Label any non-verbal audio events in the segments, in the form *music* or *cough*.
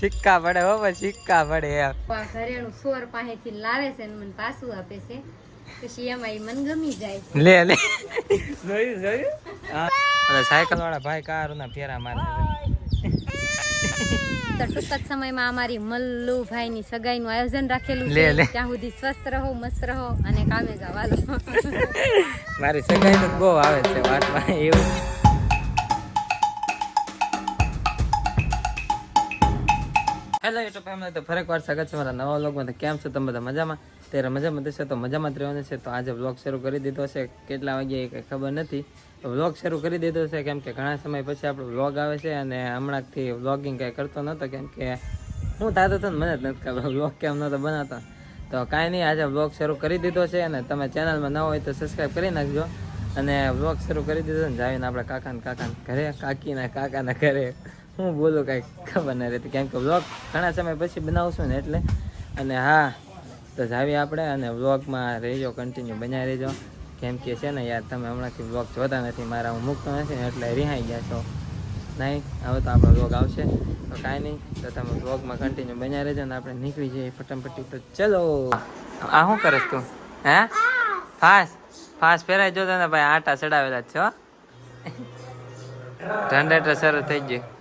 સિક્કા પડે હો પણ સિક્કા પડે એમ. ઘરેણું સોર પાસેથી લાવે છે ને મને પાછું આપે છે. પછી એમાં એ મન ગમી જાય લે લે. જોયું જોયું? અને સાયકલ વાળા ભાઈ કારના ફેરા મારે. તો ટૂંક જ સમયમાં અમારી મલ્લુભાઈ ની સગાઈ નું આયોજન રાખેલું લે, લે. છે ત્યાં સુધી સ્વસ્થ રહો મસ્ત રહો અને કામે જવા મારી સગાઈ તો બહુ આવે છે વાતમાં એવું. હેલો યુટ્યુબ ફેમિલી તો ફરક વાર સ્વાગત છે મારા નવા વ્લોગમાં તો કેમ છો? તમે બધા મજામાં? ત્યારે મજામાં થશે તો મજામાં જ રહેવાનું છે. તો આજે વ્લોગ શરૂ કરી દીધો છે. કેટલા વાગ્યે એ કંઈ ખબર નથી. વ્લોગ શરૂ કરી દીધો છે કેમ કે ઘણા સમય પછી આપણો વ્લોગ આવે છે અને હમણાંથી વ્લોગિંગ કંઈ કરતો નહોતો કેમ કે હું થતો હતો ને મને જ નથી ખબર વ્લોગ કેમ નહોતો બનાવતો. તો કાંઈ નહીં, આજે વ્લોગ શરૂ કરી દીધો છે અને તમે ચેનલમાં ન હોય તો સબસ્ક્રાઈબ કરી નાખજો. અને વ્લોગ શરૂ કરી દીધો ને જાવીને આપણે કાકાને કાકાને ઘરે, કાકીના કાકાના ઘરે. હું બોલું કાંઈ ખબર ન રહેતી, કેમ કે વ્લોગ ઘણા સમય પછી બનાવશું ને એટલે. અને હા, તો જાવી આપણે અને વ્લોગમાં રહેજો કન્ટિન્યુ બનાવી રહેજો. કેમ કે છે ને યાર, તમે હમણાંથી વ્લોગ જોતા નથી, મારા હું મૂકતો નથી એટલે રિહાઈ ગયા છો. નહીં, હવે તો આપણો વ્લોગ આવશે. તો કાંઈ નહીં, તો તમે વ્લોગમાં કન્ટિન્યુ બનાવી રહેજો ને આપણે નીકળી જઈએ ફટાફટી. તો ચલો, આ શું કરે તું? હે? ફાસ્ટ ફાસ્ટ ફેરાઈ જો તને ભાઈ, આટા ચડાવેલા છો. જનરેટર શરૂ થઈ ગયું.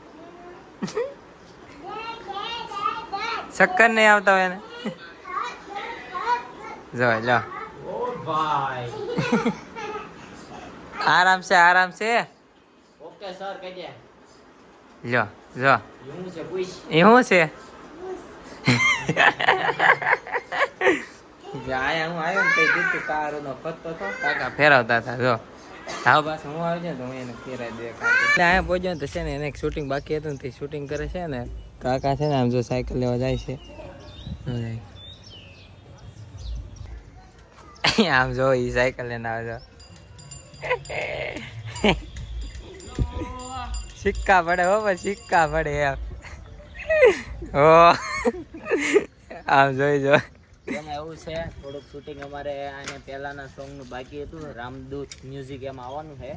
ચક્કર નહીં આવતા હોય ને જો લો. આરામ છે આરામ છે ઓકે સર કહી દે. લો જો એ શું છે આયા હું આવ્યો ને તે દીધું કારોનો ફરતો તો કાકા ફેરવતા હતા જો. હા, બસ હું આવી જાઉં તો હું એને ફેરાઈ દે એટલે અહીંયા પહોંચ્યો તો છે ને એને શૂટિંગ બાકી હતું ને તે શૂટિંગ કરે છે ને, કાકા છે ને આમ જો સાયકલ લેવા જાય છે. આમ જો ઈ સાયકલ લઈને આવે છે. સિક્કા પડે હો સિક્કા પડે એમ. હો. આમ જોઈ જો. એવું છે. થોડુંક શૂટિંગ અમારે આને પહેલાંના સોંગનું બાકી હતું. રામદૂત મ્યુઝિક એમાં આવવાનું છે.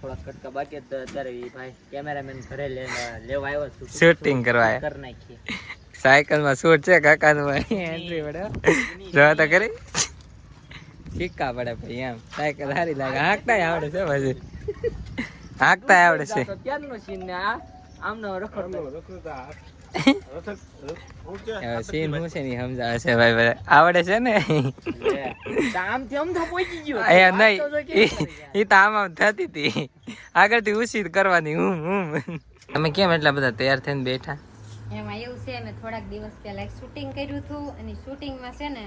થોડાક કટકા બાકી હતા. અત્યારે એ ભાઈ કેમેરામેન ઘરે લે લેવા આવ્યો છું. Shooting કરવા. કરી નાખીએ. સાયકલમાં શૂટ છે કાકાનું એન્ટ્રી પડે. જોવા તો કરી. સિક્કા પડે ભાઈ એમ. સાયકલ સારી લાગે. હાંકતા આવડે છે પછી. *laughs* હાંકતા આવડે છે. તો ક્યારનો સીન ને આ? આમનો રખડતો. હવે સીન શું છે ને સમજાવે છે ભાઈ ભાઈ. આવડે છે ને? લે. તો તો પહોંચી ગયો. એ નહીં. એ આમ આમ થતી હતી. આગળથી ઉછી કરવાની હું હું તમે કેમ એટલા બધા તૈયાર થઈને બેઠા? એમાં એવું છે મેં થોડાક દિવસ પહેલા એક શૂટિંગ કર્યું હતું અને શૂટિંગમાં છે ને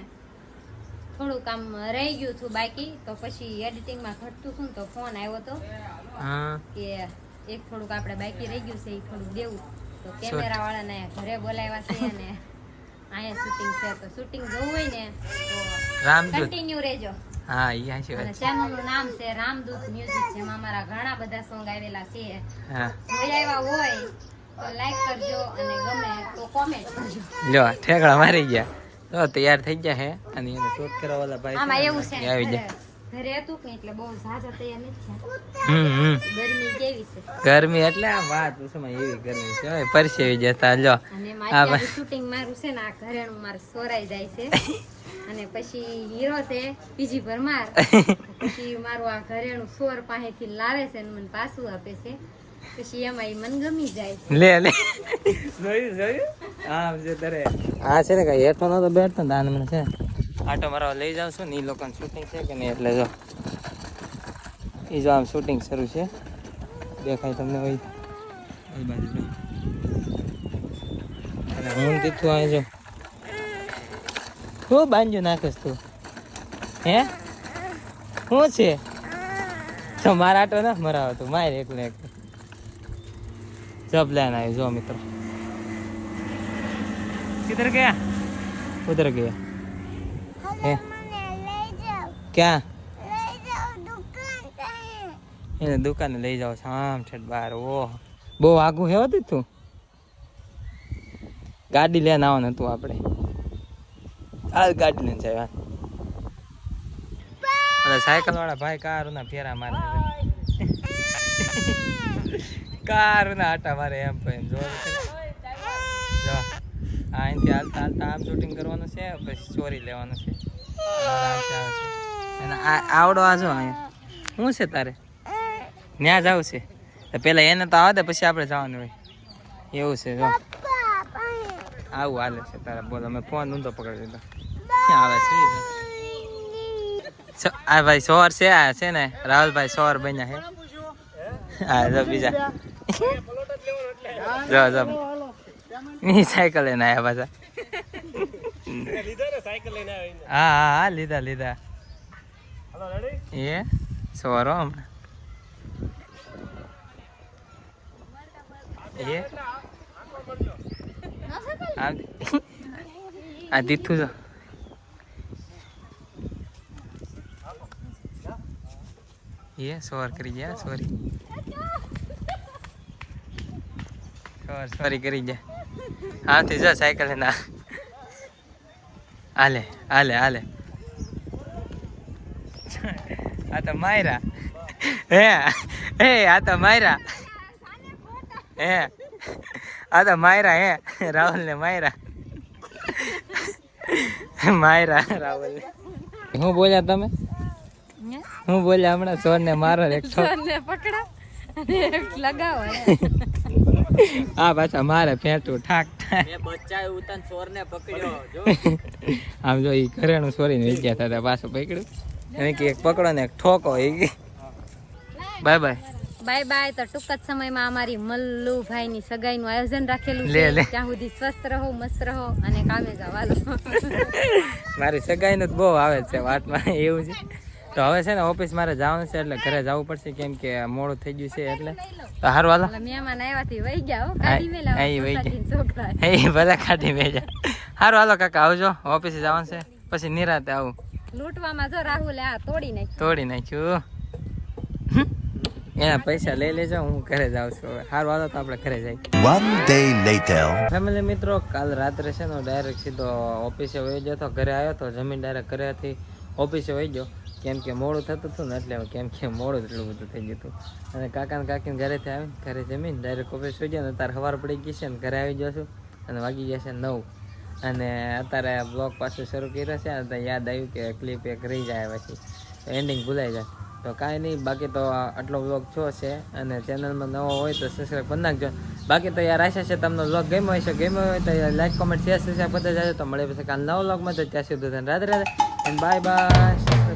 થોડું કામ રહી ગયું હતું બાકી. તો પછી એડિટિંગમાં ઘટતું હતું તો ફોન આવ્યો હતો હા. કે એક થોડુંક આપણે બાકી રહી ગયું છે એ થોડુંક દેવું. તો કેમેરા વાળાને ઘરે બોલાવ્યા છે અને અહીંયા શૂટિંગ છે. તો શૂટિંગ જવું હોય ને તો રામદૂત. કન્ટિન્યુ રહેજો. હા ઈ હાચી વાત છે. ચેનલનું નામ છે રામદૂત મ્યુઝિક જેમાં અમારા ઘણા બધા સોંગ આવેલા છે. હા. આવ્યા હોય તો લાઈક કરજો અને ગમે તો કોમેન્ટ કરજો. લ્યો ઠેકડા મારી ગયા. તો તૈયાર થઈ ગયા હે. અને એને શૂટ કરવા વાળા ભાઈ આમાં એવું છે. આવી જાય ઘરે હતું કે એટલે બહુ ઝાઝા તૈયાર નથી થયા. હમ હમ. ગરમી કેવી છે? ગરમી એટલે આ વાત ઉસમાં એવી ગરમી છે. પરસેવી જતા લ્યો. અને શૂટિંગ મારું છે ને આ ઘરેણું મારું સોરાઈ જાય છે. *laughs* અને પછી હીરો છે બીજી પરમાર *laughs* પછી મારું આ ઘરેણું સોર પાસેથી લાવે છે ને મને પાછું આપે છે. પછી એમાં મન મને ગમી જાય લે લે. જોયું જોયું? હા જે તારે આ છે ને કઈ હેડફોન નતો બેઠતો ને આને મને છે. આટો મારા લઈ જાઉં છું ને એ લોકોનું શૂટિંગ છે કે નહીં એટલે જો એ જો આમ શૂટિંગ શરૂ છે. દેખાય તમને હોય અને હું કીધું આ જો. હું બાંજો નાખીશ તું? હે? શું છે? તો મારા આટો ના મરાવો તું મારે એકલું એક જબ લેન આવ્યું જો મિત્રો. કિધર ગયા? ઉધર ગયા. હે? ક્યાં? એને દુકાને લઈ જાઓ સામ છે બાર. ઓ. બહુ આઘું હેવા હતી તું ગાડી લઈને આવવાનું હતું આપણે. હાલ ગાડી લઈને જાય અરે સાયકલ વાળા ભાઈ કાર ના ફેરા મારે કાર *laughs* કારના આટા મારે એમ પણ જોર જો. અહીંથી હાલતા હાલતા આમ શૂટિંગ કરવાનું છે પછી ચોરી લેવાનું છે. અને આ આવડો આ જો અહીંયા. શું છે તારે? ત્યાં જવું છે. તો પેલા એને તો આવે દે પછી આપણે જવાનું હોય. એવું છે જો. આવું હાલે છે તારે બોલો અમે ફોન ઊંધો પકડી દીધો ક્યાં આવે છે આ ભાઈ સોર છે આ છે ને રાહુલભાઈ સોર બન્યા છે. હા? જો બીજા. જો જો. ની સાયકલ લઈને આવ્યા પાછા. હા હા હા લીધા લીધા. એ સોરો હમણાં. એ? આ દીઠું જો. એ સોર કરી ગયા સોરી. સોર સોરી કરી ગયા હાથી જા સાયકલ ના હાલે હાલે હાલે. આ તો માયરા. હે હે આ તો માયરા. હે આ તો માયરા હે રાહુલ ને માયરા. માયરા રાહુલ હું બોલ્યા તમે? હું? બોલ્યા હમણાં સોર ને મારો એક સોર ને પકડો. અને લગાવો આ પાછા મારે ફેંટું ઠાક ઠાક મેં બચ્ચા ઉતાન ચોર ને પકડ્યો *laughs* આમ જો એ ઘરેણું સોરીને વિદ્યા થતા પાછું પકડ્યું. એને કે એક પકડો ને એક ઠોકો એ બાય બાય. બાય બાય તો ટૂંક જ સમયમાં અમારી મલ્લુભાઈ ની સગાઈ નું આયોજન રાખેલું છે. ત્યાં સુધી સ્વસ્થ રહો મસ્ત રહો અને કામે જવા *laughs* મારી સગાઈનું જ બહુ આવે છે વાતમાં એવું છે. તો હવે છે ને ઓફિસ મારે જવાનું છે એટલે ઘરે જવું પડશે કેમ કે મોડું થઈ ગયું છે એટલે. તો હારું વાલા મહેમાન આવ્યાથી વહી ગયા હો કાઢી મેલા હા, વહી ગયા. છોકરા *laughs* એ ભલે કાઢી બેજા હારું હાલો કાકા આવજો ઓફિસે જવાનું છે. પછી નિરાતે આવું. લૂંટવામાં જો રાહુલ આ તોડી નાખ્યું. તોડી નાખ્યું. એના પૈસા લઈ લેજો હું ઘરે જાઉં છું હવે. હારું હાલો તો આપણે ઘરે જઈએ. One day later. ફેમિલી મિત્રો કાલ રાત્રે છે ને ડાયરેક્ટ સીધો ઓફિસે વહી ગયો તો ઘરે આવ્યો તો જમીન ડાયરેક્ટ ઘરેથી ઓફિસે વહી ગયો. કેમ કે મોડું થતું હતું ને એટલે કેમ કે મોડું એટલું બધું થઈ ગયું હતું. અને કાકા ને કાકીને ઘરેથી આવીને ઘરે જમીન ડાયરેક્ટ ઓફિસ સુઈ જાય ને અત્યારે સવાર પડી ગઈ છે ને ઘરે આવી જશું અને વાગી છે નવ. અને અત્યારે બ્લોગ પાછું શરૂ કર્યો છે અને યાદ આવ્યું કે ક્લિપ એક રહી જાય પછી. એન્ડિંગ ભૂલાઈ જાય. તો કાંઈ નહીં, બાકી તો આટલો બ્લોગ છો છે અને ચેનલમાં નવો હોય તો સબસ્ક્રાઈબ કરી નાખજો. બાકી તો યાર આશા છે તમને બ્લોગ ગમ્યો હોય છે ગમ્યો હોય તો લાઈક કોમેન્ટ શેર સબસ્ક્રાઈબ કરતા જાજો. તો મળે પછી કાલ નવો બ્લોગમાં તો ત્યાં સુધી રાધે રાધે બાય બાય